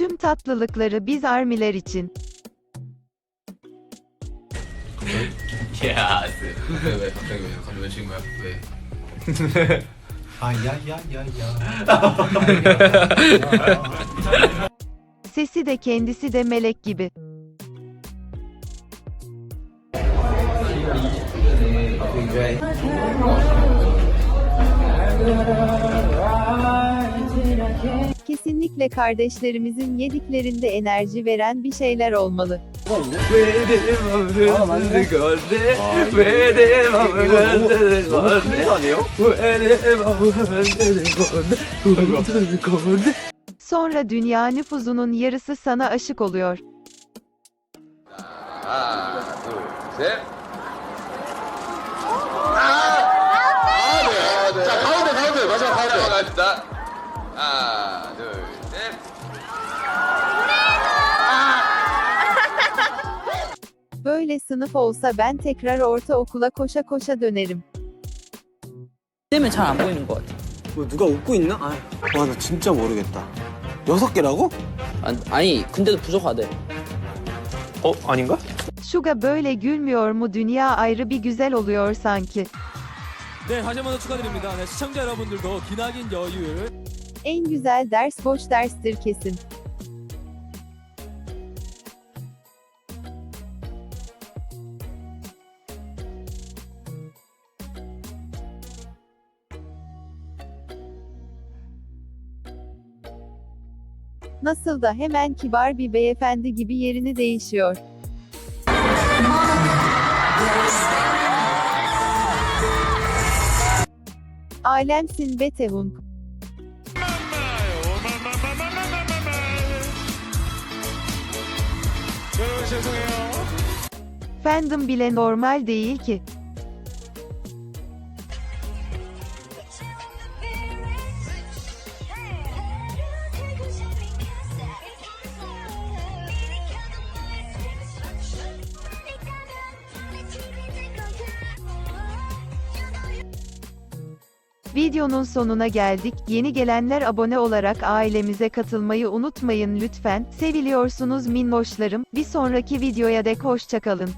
Tüm tatlılıkları biz armiler için. Ya ya ya ya. Sesi de kendisi de melek gibi kesinlikle kardeşlerimizin yediklerinde enerji veren bir şeyler olmalı. Sonra dünya nüfusunun yarısı sana aşık oluyor. Aa, Böyle sınıf olsa ben tekrar ortaokula koşa koşa dönerim. 때문에 잘 안 보이는 것 같아. 뭐 누가 웃고 있나? 아, 와, 나 진짜 모르겠다. 여섯 개라고? 아니, 아니 근데도 부족하대. 어, 아닌가? Şuga böyle gülmüyor mu dünya ayrı bir güzel oluyor sanki. 네, 다시 한 번 더 축하드립니다. 네, 시청자 여러분들도 기나긴 여유를 En güzel ders boş derstir kesin. Nasıl da hemen kibar bir beyefendi gibi yerini değişiyor. Alemsin be Tehunk. Fandom bile normal değil ki. Videonun sonuna geldik. Yeni gelenler abone olarak ailemize katılmayı unutmayın lütfen. Seviliyorsunuz minnoşlarım. Bir sonraki videoya dek hoşçakalın.